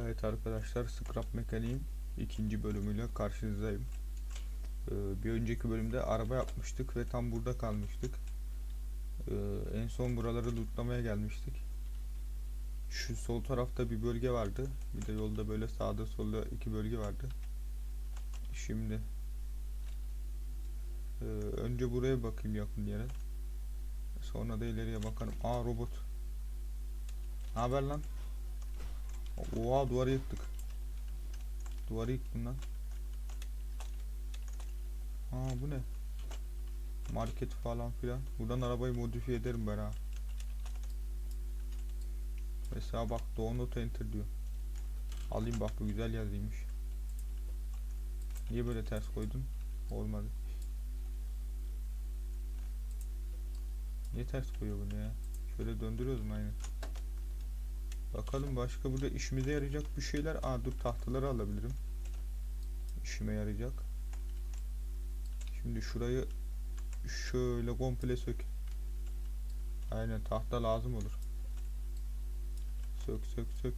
Evet arkadaşlar Scrap Mekaniğin ikinci bölümüyle karşınızdayım. Ee, bir önceki bölümde araba yapmıştık ve tam burada kalmıştık. Ee, en son buraları lootlamaya gelmiştik. Şu sol tarafta bir bölge vardı. Bir de yolda böyle sağda solda iki bölge vardı. Şimdi ee, önce buraya bakayım yakın yere. Sonra da ileriye bakarım. Aa robot. Ne haber lan? Oha duvarı yıktık. Duvarı yıktım lan. Aa bu ne? Market falan filan. Buradan arabayı modifiye ederim ben ha. Mesela bak download enter diyor. Alayım bak bu güzel yazıymış. Niye böyle ters koydun? Olmadı. Niye ters koyuyor bunu ya? Şöyle döndürüyoruz mu aynen. Bakalım başka burada işimize yarayacak bir şeyler. Aa dur tahtaları alabilirim. İşime yarayacak. Şimdi şurayı şöyle komple sök. Aynen tahta lazım olur. Sök sök sök.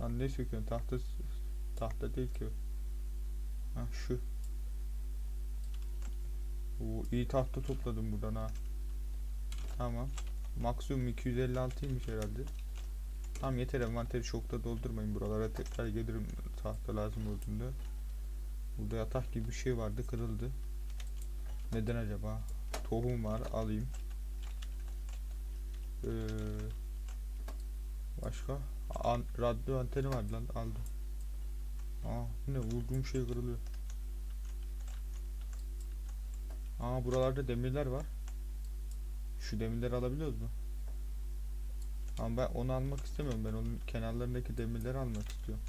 Lan ne söküyorsun? Tahta tahta değil ki. Ha şu. Oo, iyi tahta topladım buradan ha. Tamam. Maksimum 256'ymış herhalde. Tam yeter envanteri çok da doldurmayın buralara tekrar gelirim tahta lazım olduğunda. Burada yatak gibi bir şey vardı kırıldı. Neden acaba? Tohum var alayım. Ee, başka? An radyo anteni var lan aldım. Aa ne vurduğum şey kırılıyor. Aa buralarda demirler var. Şu demirleri alabiliyoruz mu? Ama ben onu almak istemiyorum. Ben onun kenarlarındaki demirleri almak istiyorum.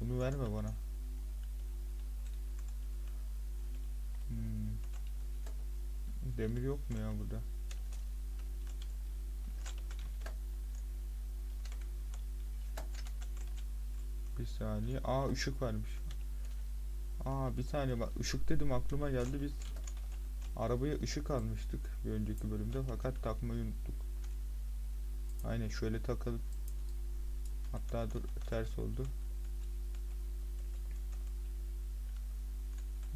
Bunu verme bana. Hmm. Demir yok mu ya burada? Bir saniye. Aa ışık varmış. Aa bir saniye bak ışık dedim aklıma geldi biz arabaya ışık almıştık bir önceki bölümde fakat takmayı unuttuk. Aynen şöyle takalım. Hatta dur ters oldu.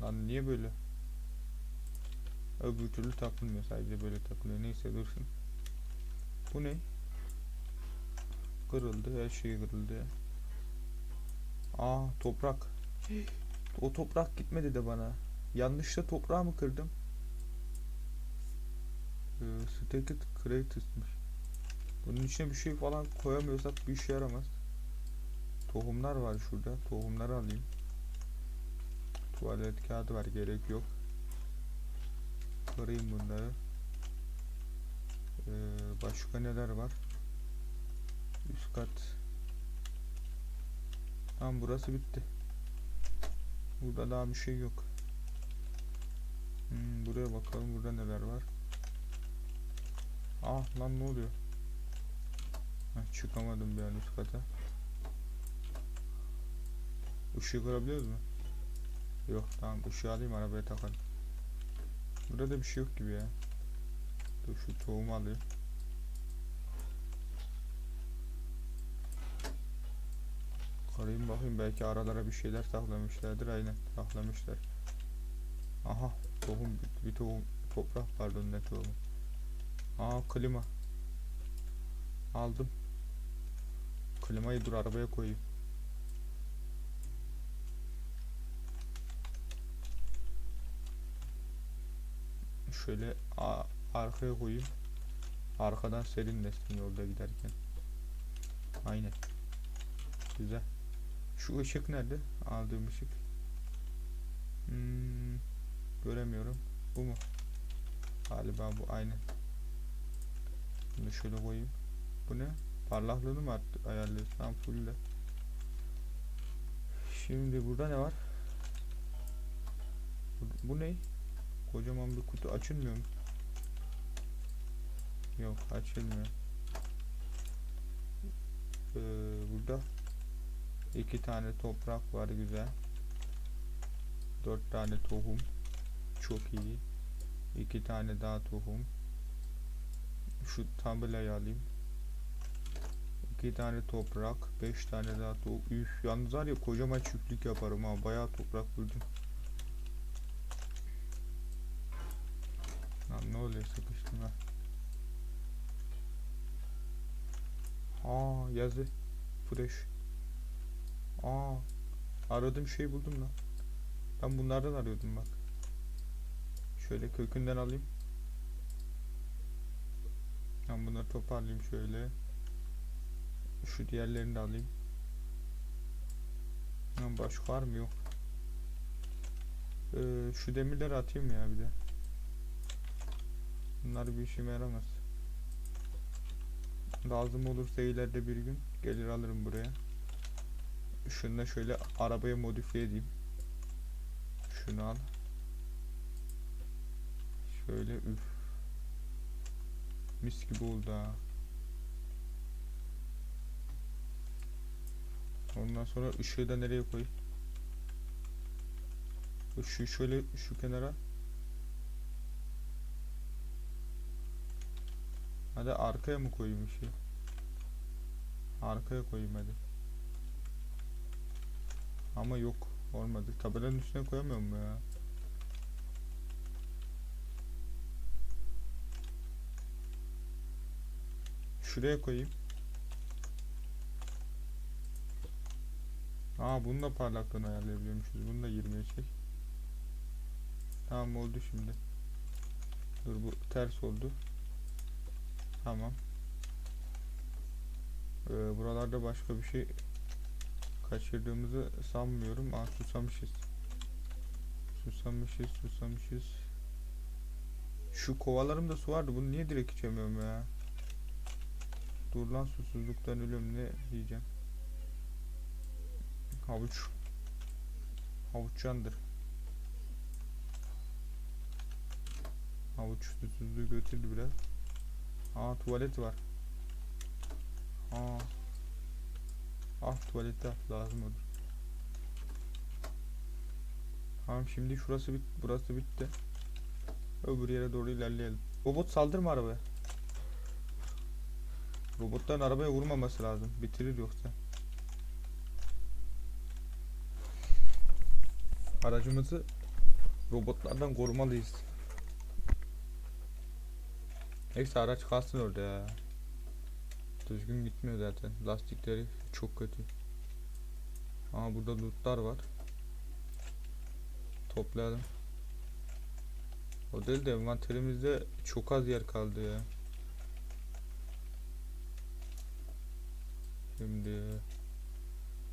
Lan niye böyle? Öbür türlü takılmıyor sadece böyle takılıyor. Neyse dursun. Bu ne? Kırıldı her şey kırıldı. Aa toprak. O toprak gitmedi de bana. Yanlışla toprağı mı kırdım? Ee, Stacked Cratos'muş. Bunun içine bir şey falan koyamıyorsak bir işe yaramaz. Tohumlar var şurada. Tohumları alayım. Tuvalet kağıdı var. Gerek yok. Kırayım bunları. Ee, başka neler var? Üst kat. Tamam burası bitti. Burada daha bir şey yok. Hmm, buraya bakalım burada neler var. Ah lan ne oluyor? Heh, çıkamadım bir an üst kata. Işığı kırabiliyoruz mu? Yok tamam ışığı alayım arabaya takalım. Burada da bir şey yok gibi ya. Dur şu tohumu alayım. Karayım bakayım belki aralara bir şeyler saklamışlardır aynen saklamışlar. Aha tohum bir tohum toprak pardon ne tohumu. Aa klima. Aldım. Klimayı dur arabaya koyayım. Şöyle arkaya koyayım. Arkadan serinlesin yolda giderken. Aynen. Güzel. Şu ışık nerede? Aldığım ışık. Hmm, göremiyorum. Bu mu? Galiba bu aynen. Bunu şöyle koyayım. Bu ne? Parlaklığını mı ayarlıyorsun? Tam fulle. Şimdi burada ne var? Bu, bu ne? Kocaman bir kutu açılmıyor mu? Yok açılmıyor. Ee, burada iki tane toprak var güzel. Dört tane tohum. Çok iyi. İki tane daha tohum. Şu tabelayı alayım. 2 tane toprak, 5 tane daha to Üf, yalnız var ya kocaman çiftlik yaparım ha. Bayağı toprak buldum. Lan ne oluyor sıkıştım ha. Aa yazı. Fresh. Aa aradığım şey buldum lan. Ben bunlardan arıyordum bak. Şöyle kökünden alayım. Ben bunları toparlayayım şöyle. Şu diğerlerini de alayım. Başka var mı? Yok. Ee, şu demirleri atayım ya bir de. Bunlar bir işime yaramaz. Lazım olursa ileride bir gün gelir alırım buraya. Şunu da şöyle arabaya modifiye edeyim. Şunu al. Şöyle üf. Mis gibi oldu ha. Ondan sonra ışığı da nereye koy? Işığı şöyle şu kenara. Hadi arkaya mı koyayım ışığı? Arkaya koyayım hadi. Ama yok olmadı. Tabelanın üstüne koyamıyorum ya? Şuraya koyayım. Aa bunu da parlaklığını ayarlayabiliyormuşuz. Bunu da 20'ye çek. Tamam oldu şimdi. Dur bu ters oldu. Tamam. Ee, buralarda başka bir şey kaçırdığımızı sanmıyorum. Aa susamışız. Susamışız, susamışız. Şu kovalarımda su vardı. Bunu niye direkt içemiyorum ya? Dur lan susuzluktan ölüyorum. Ne yiyeceğim? Havuç. Havuç candır. Havuç susuzluğu götürdü biraz. Aa tuvalet var. Aa. Ah tuvalette lazım olur. Tamam şimdi şurası bit burası bitti. Öbür yere doğru ilerleyelim. Robot saldırma arabaya. Robotların arabaya vurmaması lazım. Bitirir yoksa. Aracımızı robotlardan korumalıyız. Neyse araç kalsın orada ya. Düzgün gitmiyor zaten. Lastikleri çok kötü. Aa burada lootlar var. Toplayalım. O değil de envanterimizde çok az yer kaldı ya. Şimdi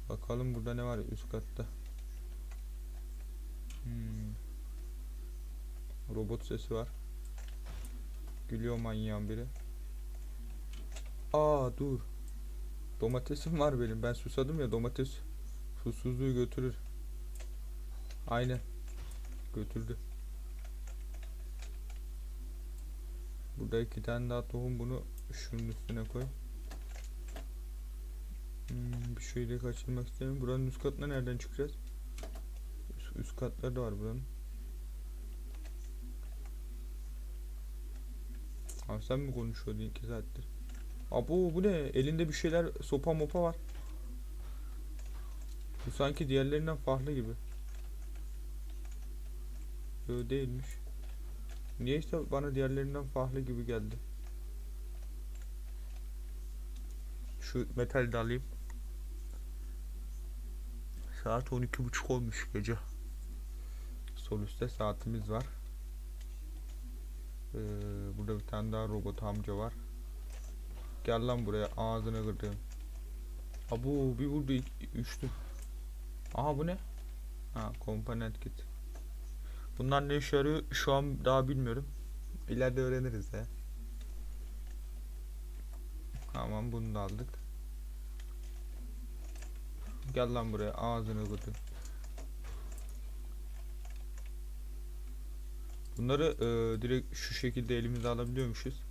bakalım burada ne var üst katta. Hmm. Robot sesi var. Gülüyor manyağın biri. Aa dur. Domatesim var benim. Ben susadım ya domates susuzluğu götürür. Aynen. Götürdü. Burada iki tane daha tohum bunu şunun üstüne koy. Hmm, bir şey de kaçırmak istemiyorum. Buranın üst katına nereden çıkacağız? Üst, üst katları da var buranın. Abi sen mi konuşuyordun iki saattir? Abo bu ne? Elinde bir şeyler sopa mopa var. Bu sanki diğerlerinden farklı gibi. Yo değilmiş. Niye işte bana diğerlerinden farklı gibi geldi. Şu metal de alayım. Saat 12.30 olmuş gece. Sol saatimiz var. Ee, burada bir tane daha robot amca var. Gel lan buraya ağzına kırdım. Abu bir vurdu üçtü. Aha bu ne? Ha komponent kit. Bunlar ne işe yarıyor şu an daha bilmiyorum. İleride öğreniriz ya. Tamam bunu da aldık. Gel lan buraya ağzını kırdım. Bunları e, direkt şu şekilde elimize alabiliyormuşuz.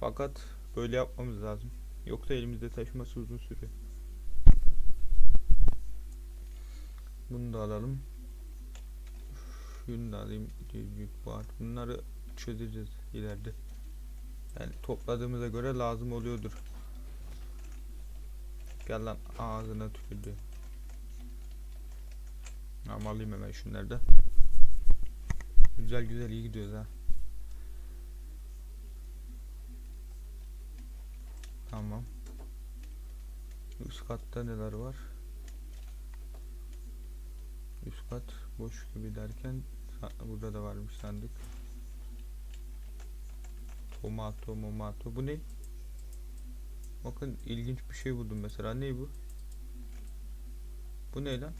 Fakat böyle yapmamız lazım. Yoksa elimizde taşıması uzun sürüyor. Bunu da alalım. Şunu da alayım. Büyük var. Bunları çözeceğiz ileride. Yani topladığımıza göre lazım oluyordur. Gel lan ağzına tükürdü. Ama hemen şunları da. Güzel güzel iyi gidiyoruz ha. Tamam. Üst katta neler var? Üst kat boş gibi derken burada da varmış sandık. Tomato, momato. Bu ne? Bakın ilginç bir şey buldum mesela. Ne bu? Bu ne lan?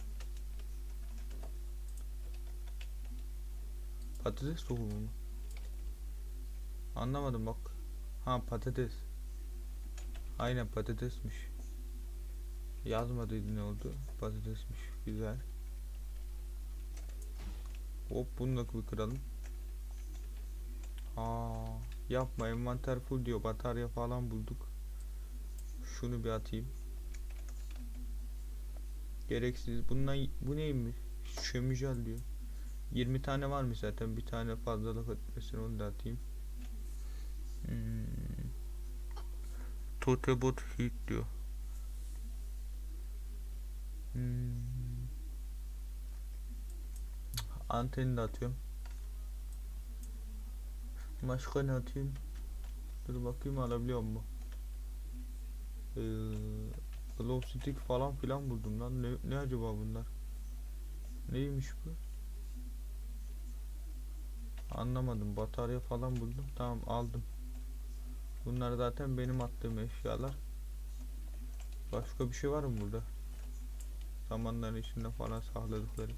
Patates tohumu mu? Anlamadım bak. Ha patates. Aynen patatesmiş. Yazmadıydı ne oldu? Patatesmiş. Güzel. Hop bunu da bir kıralım. Aa, yapma envanter full diyor. Batarya falan bulduk. Şunu bir atayım. Gereksiz. Bundan bu neymiş? Şömücel diyor. 20 tane varmış zaten. Bir tane fazlalık etmesin onu da atayım. Hmm. Totebot Heat diyor. Hmm. Anteni de atıyorum. Başka ne atayım? Dur bakayım alabiliyor mu? Ee, glow stick falan filan buldum lan. Ne, ne acaba bunlar? Neymiş bu? Anlamadım. Batarya falan buldum. Tamam aldım. Bunlar zaten benim attığım eşyalar. Başka bir şey var mı burada? Samanların içinde falan sakladıkları.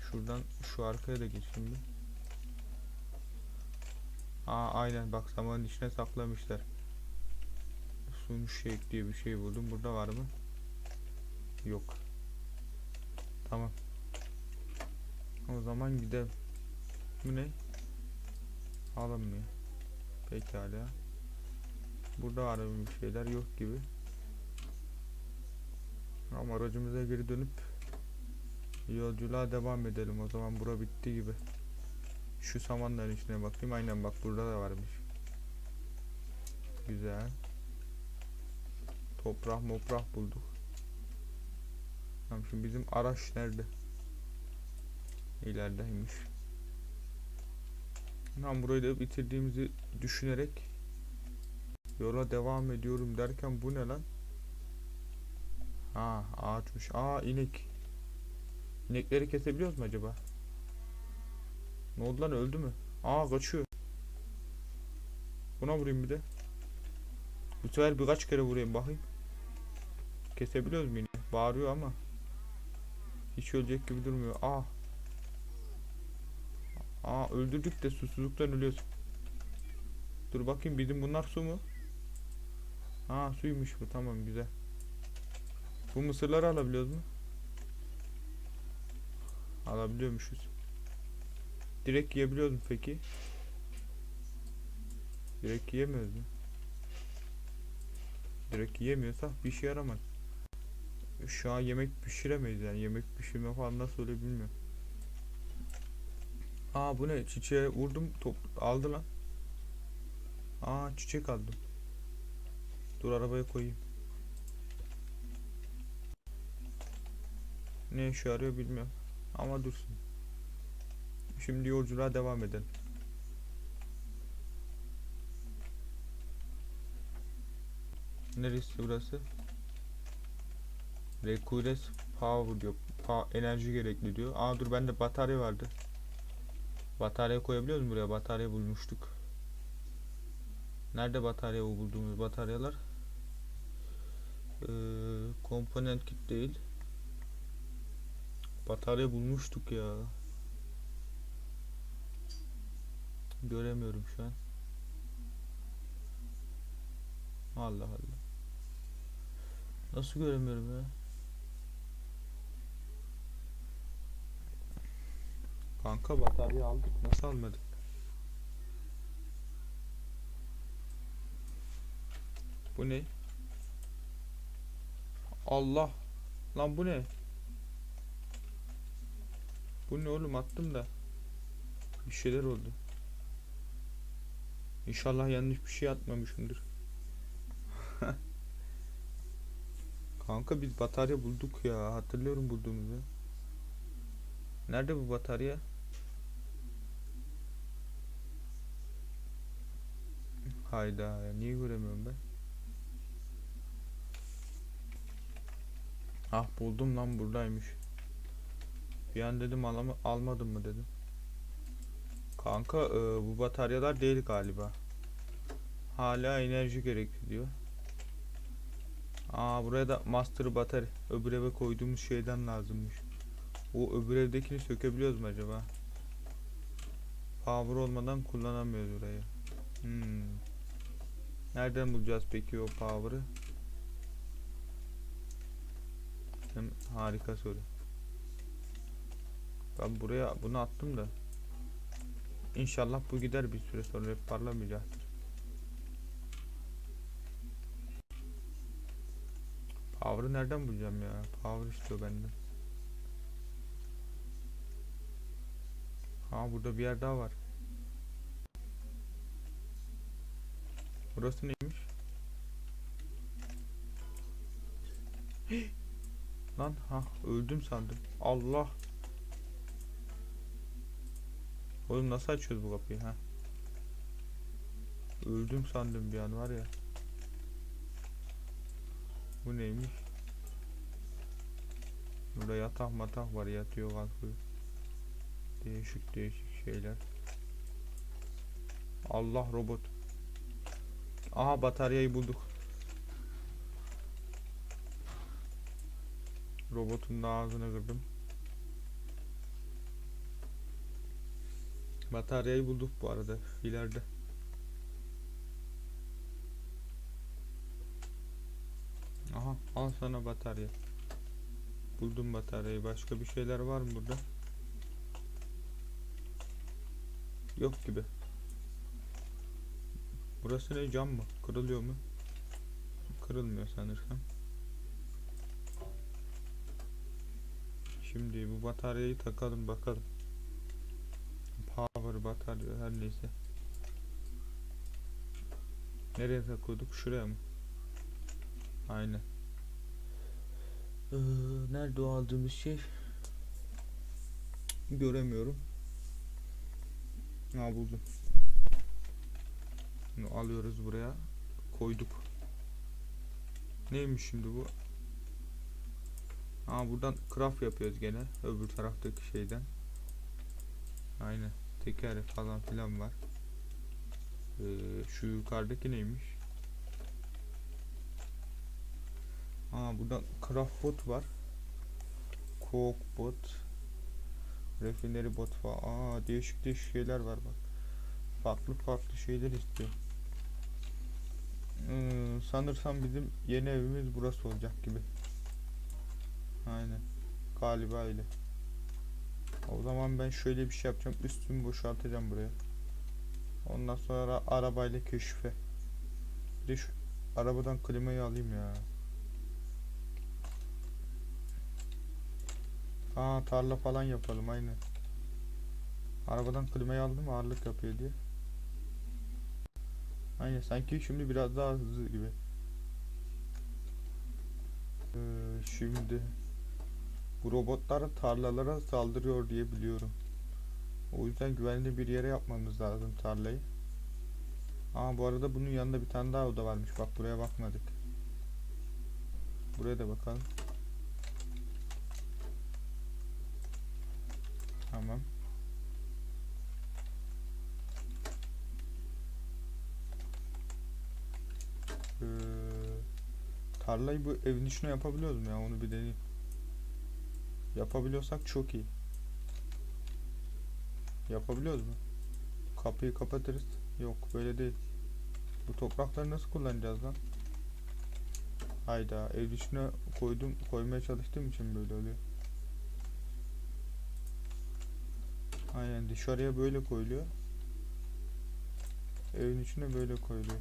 Şuradan şu arkaya da geçeyim bir. Aa aynen bak samanın içine saklamışlar. Sun shake diye bir şey buldum. Burada var mı? Yok. Tamam. O zaman gidelim. Bu ne? Alınmıyor. Pekala. Burada var mı bir şeyler yok gibi. Ama aracımıza geri dönüp yolculuğa devam edelim. O zaman bura bitti gibi. Şu samanların içine bakayım. Aynen bak burada da varmış. Güzel. Toprak moprak bulduk. Tamam şimdi bizim araç nerede? İlerideymiş. Tam burayı da bitirdiğimizi düşünerek yola devam ediyorum derken bu ne lan? Ha ağaçmış. Aa inek. İnekleri kesebiliyoruz mu acaba? Ne oldu öldü mü? Aa kaçıyor. Buna vurayım bir de. Bu sefer birkaç kere vurayım bakayım. Kesebiliyoruz mu yine? Bağırıyor ama. Hiç ölecek gibi durmuyor. Aa. Aa öldürdük de susuzluktan ölüyoruz. Dur bakayım bizim bunlar su mu? Aa suymuş bu tamam güzel. Bu mısırları alabiliyoruz mu? Alabiliyormuşuz. Direkt yiyebiliyoruz mu peki? Direkt yiyemiyoruz mu? Direkt yiyemiyorsak bir şey yaramaz. Şu an yemek pişiremeyiz yani yemek pişirme falan nasıl öyle bilmiyorum. Aa bu ne? Çiçeğe vurdum top aldı lan. Aa çiçek aldım. Dur arabaya koyayım. Ne işe yarıyor bilmiyorum. Ama dursun. Şimdi yolculuğa devam edelim. Neresi burası? Recures power diyor. Pa enerji gerekli diyor. Aa dur bende batarya vardı. Batarya koyabiliyoruz mu buraya? Batarya bulmuştuk. Nerede batarya bu bulduğumuz bataryalar? Ee, komponent kit değil. Batarya bulmuştuk ya. Göremiyorum şu an. Allah Allah. Nasıl göremiyorum ya? Kanka batarya aldık. Nasıl almadık? Bu ne? Allah. Lan bu ne? Bu ne oğlum attım da. Bir şeyler oldu. İnşallah yanlış bir şey atmamışımdır. Kanka biz batarya bulduk ya. Hatırlıyorum bulduğumuzu. Nerede bu batarya? Hayda ya niye göremiyorum ben? Ah buldum lan buradaymış. Bir an dedim alama, almadım mı dedim. Kanka e, bu bataryalar değil galiba. Hala enerji gerekli diyor. Aa buraya da master batarya. Öbür eve koyduğumuz şeyden lazımmış. O öbür evdekini sökebiliyoruz mu acaba? Power olmadan kullanamıyoruz burayı. Hmm. Nereden bulacağız peki o power'ı? Harika soru. Ben buraya bunu attım da. İnşallah bu gider bir süre sonra hep parlamayacaktır. Power'ı nereden bulacağım ya? Power istiyor benden. Ha burada bir yer daha var. Burası neymiş? Lan ha öldüm sandım. Allah. Oğlum nasıl açıyoruz bu kapıyı ha? Öldüm sandım bir an var ya. Bu neymiş? Burada yatak matak var yatıyor kalkıyor. Değişik değişik şeyler. Allah robot. Aha bataryayı bulduk. Robotun da ağzını kırdım. Bataryayı bulduk bu arada ileride. Aha al sana batarya. Buldum bataryayı. Başka bir şeyler var mı burada? Yok gibi. Burası ne cam mı? Kırılıyor mu? Kırılmıyor sanırsam. Şimdi bu bataryayı takalım bakalım. Power batarya her neyse. Nereye takıyorduk? Şuraya mı? Aynen. Ee, nerede o aldığımız şey? Göremiyorum. Ha buldum. Bunu alıyoruz buraya. Koyduk. Neymiş şimdi bu? Ha buradan craft yapıyoruz gene. Öbür taraftaki şeyden. Aynen. Teker falan filan var. Ee, şu yukarıdaki neymiş? Ha buradan craft bot var. Cook bot. Refinery bot falan. Aa değişik değişik şeyler var bak. Farklı farklı şeyler istiyor. Ee, sanırsam bizim yeni evimiz burası olacak gibi. Aynen. Galiba öyle. O zaman ben şöyle bir şey yapacağım. Üstümü boşaltacağım buraya. Ondan sonra arabayla keşfe. Bir de şu arabadan klimayı alayım ya. Aa tarla falan yapalım aynen. Arabadan klimayı aldım ağırlık yapıyor diye. Aynen sanki şimdi biraz daha hızlı gibi. Ee, şimdi bu robotlar tarlalara saldırıyor diye biliyorum. O yüzden güvenli bir yere yapmamız lazım tarlayı. Aa bu arada bunun yanında bir tane daha oda varmış. Bak buraya bakmadık. Buraya da bakalım. Tamam. Ee, tarlayı bu evin içine yapabiliyoruz mu ya? Onu bir deneyeyim. Yapabiliyorsak çok iyi. Yapabiliyoruz mu? Kapıyı kapatırız. Yok böyle değil. Bu toprakları nasıl kullanacağız lan? Hayda ev içine koydum koymaya çalıştığım için böyle oluyor. Aynen dışarıya böyle koyuluyor. Evin içine böyle koyuluyor.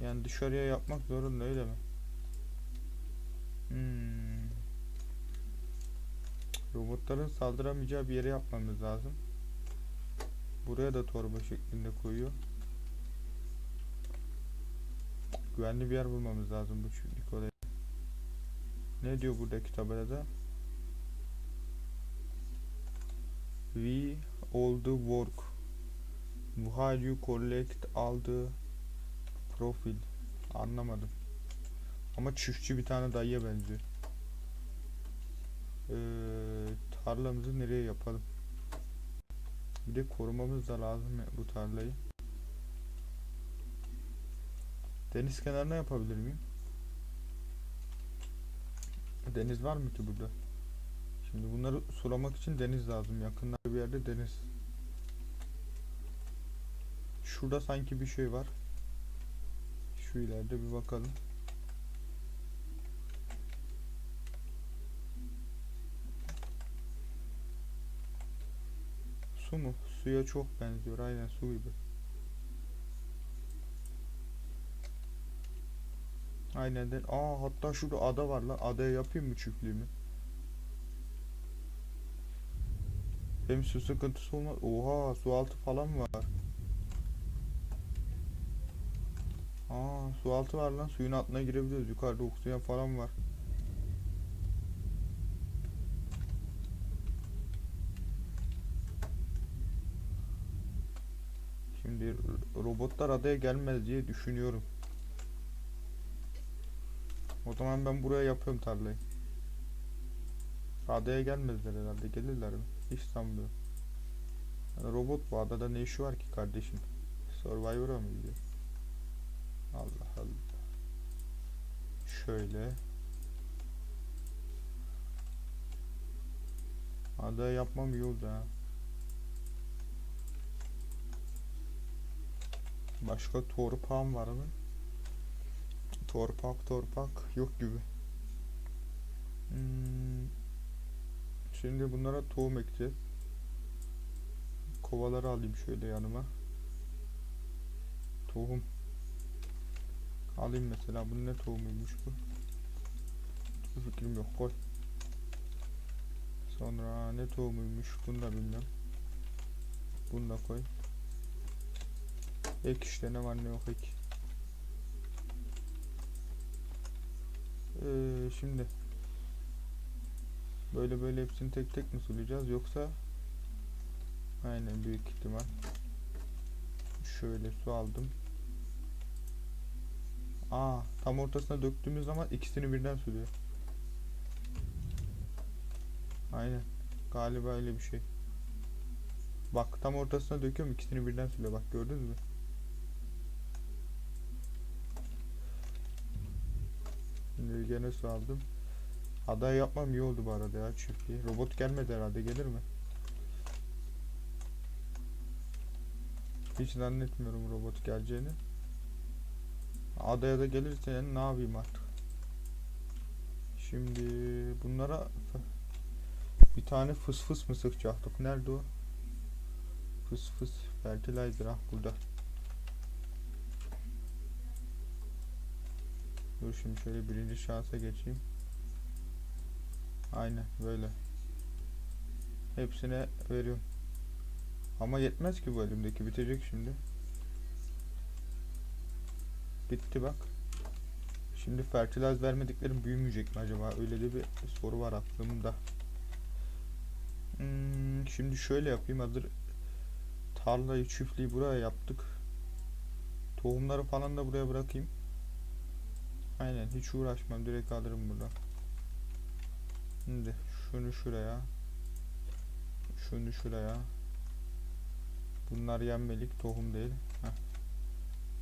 Yani dışarıya yapmak zorunda öyle mi? Hmm. Robotların saldıramayacağı bir yere yapmamız lazım. Buraya da torba şeklinde koyuyor. Güvenli bir yer bulmamız lazım bu çiftlik. Ne diyor buradaki tabelada? We all the work. While you collect all the profil. Anlamadım. Ama çiftçi bir tane dayıya benziyor. Ee, tarlamızı nereye yapalım? Bir de korumamız da lazım bu tarlayı. Deniz kenarına yapabilir miyim? Deniz var mı ki burada? Şimdi bunları sulamak için deniz lazım. Yakınlarda bir yerde deniz. Şurada sanki bir şey var. Şu ileride bir bakalım. Su mu? Suya çok benziyor. Aynen su gibi. Aynen de. Aa hatta şurada ada var lan. Adaya yapayım mı çiftliğimi? Hem su sıkıntısı olmaz. Oha su altı falan var. Aa su altı var lan. Suyun altına girebiliyoruz. Yukarıda oksijen falan var. Şimdi ro- robotlar adaya gelmez diye düşünüyorum. O zaman ben buraya yapıyorum tarlayı. Adaya gelmezler herhalde. Gelirler mi? Hiç. Yani robot bu adada ne işi var ki kardeşim? Survivor'a mı gidiyor? Allah Allah. Şöyle. Adaya yapmam iyi oldu ha. Başka torpağım var mı? Torpak torpak yok gibi. Hmm. Şimdi bunlara tohum ekeceğiz. Kovaları alayım şöyle yanıma. Tohum. Alayım mesela. Bu ne tohumuymuş bu? Bir fikrim yok. Koy. Sonra ne tohumuymuş? Bunu da bilmem. Bunu da koy. Ek işte ne var ne yok ek. Ee, şimdi böyle böyle hepsini tek tek mi sulayacağız yoksa aynen büyük ihtimal şöyle su aldım. Aa tam ortasına döktüğümüz zaman ikisini birden suluyor. Aynen. Galiba öyle bir şey. Bak tam ortasına döküyorum ikisini birden suluyor. Bak gördünüz mü? Şimdi gene su aldım. Aday yapmam iyi oldu bu arada ya çiftliği. Robot gelmedi herhalde gelir mi? Hiç zannetmiyorum robot geleceğini. Adaya da gelirse yani ne yapayım artık. Şimdi bunlara bir tane fıs fıs mı sıkacaktık? Nerede o? Fıs fıs fertilizer ah burada. Dur şimdi şöyle birinci şansa geçeyim. Aynen böyle. Hepsine veriyorum. Ama yetmez ki bu elimdeki bitecek şimdi. Bitti bak. Şimdi fertilize vermediklerim büyümeyecek mi acaba? Öyle de bir soru var aklımda. Hmm, şimdi şöyle yapayım hazır tarlayı çiftliği buraya yaptık. Tohumları falan da buraya bırakayım. Aynen hiç uğraşmam direkt alırım buradan. Şimdi şunu şuraya. Şunu şuraya. Bunlar yenmelik tohum değil. Heh.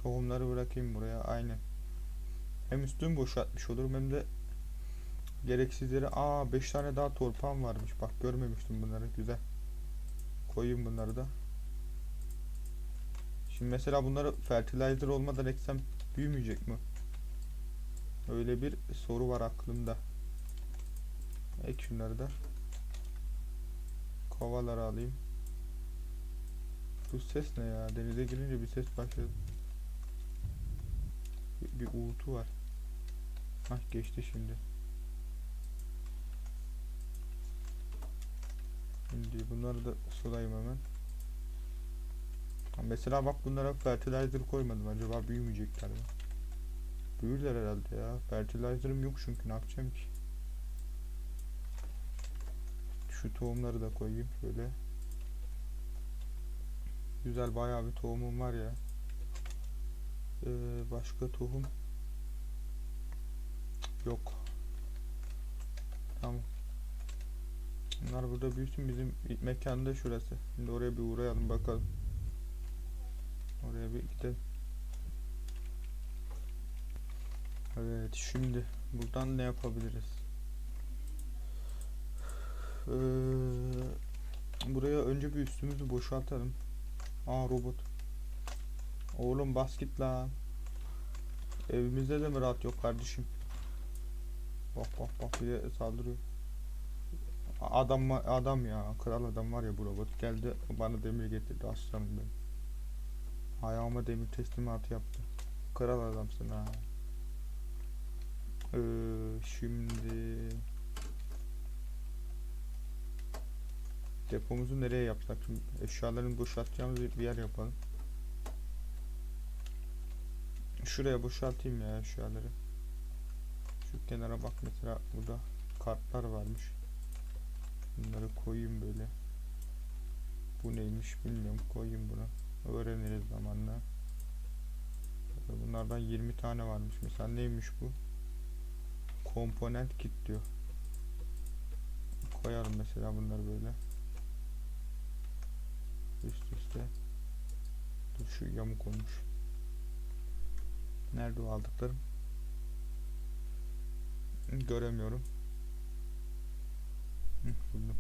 Tohumları bırakayım buraya aynen. Hem üstümü boşaltmış olurum hem de gereksiz yere aa 5 tane daha torpağım varmış. Bak görmemiştim bunları. Güzel. Koyayım bunları da. Şimdi mesela bunları fertilizer olmadan eksem büyümeyecek mi? Öyle bir soru var aklımda. Ek şunları da. Kovaları alayım. Bu ses ne ya? Denize girince bir ses başladı. Bir, bir uğultu var. Hah geçti şimdi. Şimdi bunları da sulayayım hemen. Mesela bak bunlara fertilizer koymadım. Acaba büyümeyecekler mi? Büyürler herhalde ya. Fertilizer'ım yok çünkü ne yapacağım ki? Şu tohumları da koyayım şöyle. Güzel bayağı bir tohumum var ya. Ee, başka tohum yok. Tamam. Bunlar burada büyüsün bizim mekanda şurası. Şimdi oraya bir uğrayalım bakalım. Oraya bir gidelim. Evet şimdi buradan ne yapabiliriz? Ee, buraya önce bir üstümüzü boşaltalım. Aa robot. Oğlum bas git lan. Evimizde de mi rahat yok kardeşim? Bak bak bak bir de saldırıyor. Adam adam ya kral adam var ya bu robot geldi bana demir getirdi aslanım benim. Ayağıma demir teslimatı yaptı. Kral adamsın ha. Ee, şimdi depomuzu nereye yapsak? Şimdi eşyalarını boşaltacağımız bir yer yapalım. Şuraya boşaltayım ya eşyaları. Şu kenara bak mesela burada kartlar varmış. Bunları koyayım böyle. Bu neymiş bilmiyorum. Koyayım bunu. Öğreniriz zamanla. Bunlardan 20 tane varmış. Mesela neymiş bu? Komponent kit diyor. Koyalım mesela bunları böyle. Üst üste. Dur şu yamuk olmuş. Nerede o aldıklarım? Göremiyorum. Hı, buldum.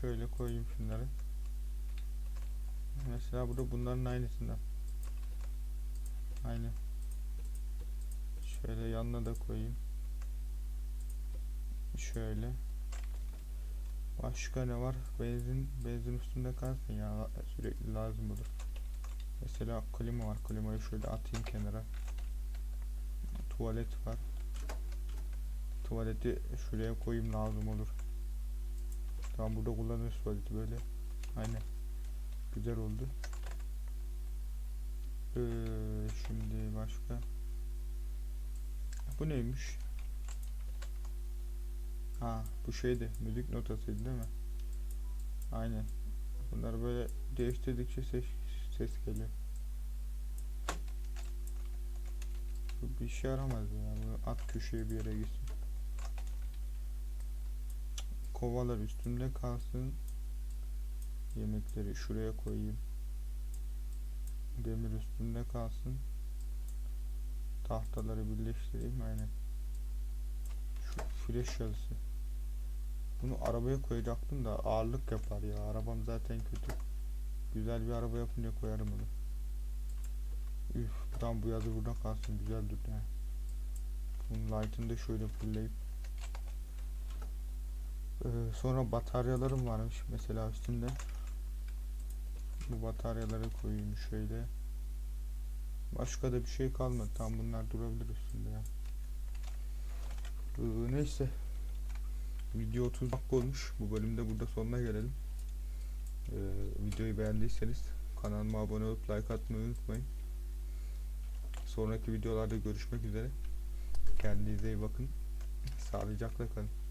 Şöyle koyayım şunları. Mesela burada bunların aynısından. Aynı. Şöyle yanına da koyayım. Şöyle. Başka ne var? Benzin benzin üstünde kalsın ya sürekli lazım olur. Mesela klima var. Klimayı şöyle atayım kenara. Tuvalet var. Tuvaleti şuraya koyayım lazım olur. Tamam burada kullanırız tuvaleti böyle. Aynen. Güzel oldu. Ee, şimdi başka. Bu neymiş? Ha bu şeydi. Müzik notasıydı değil mi? Aynen. Bunlar böyle değiştirdikçe ses, ses geliyor. Bu bir işe yaramaz ya. Bunu at köşeye bir yere gitsin. Kovalar üstünde kalsın. Yemekleri şuraya koyayım. Demir üstünde kalsın. Tahtaları birleştireyim aynen. Flash yazısı. Bunu arabaya koyacaktım da ağırlık yapar ya. Arabam zaten kötü. Güzel bir araba yapınca koyarım onu. Üf, tam bu yazı burada kalsın. Güzel dur ya. Bunun light'ını da şöyle fullleyip ee, sonra bataryalarım varmış mesela üstünde. Bu bataryaları koyayım şöyle. Başka da bir şey kalmadı. Tam bunlar durabilir üstünde ya. Ee, neyse. Video 30 dakika olmuş. Bu bölümde burada sonuna gelelim. Ee, videoyu beğendiyseniz kanalıma abone olup like atmayı unutmayın. Sonraki videolarda görüşmek üzere. Kendinize iyi bakın. Sağlıcakla kalın.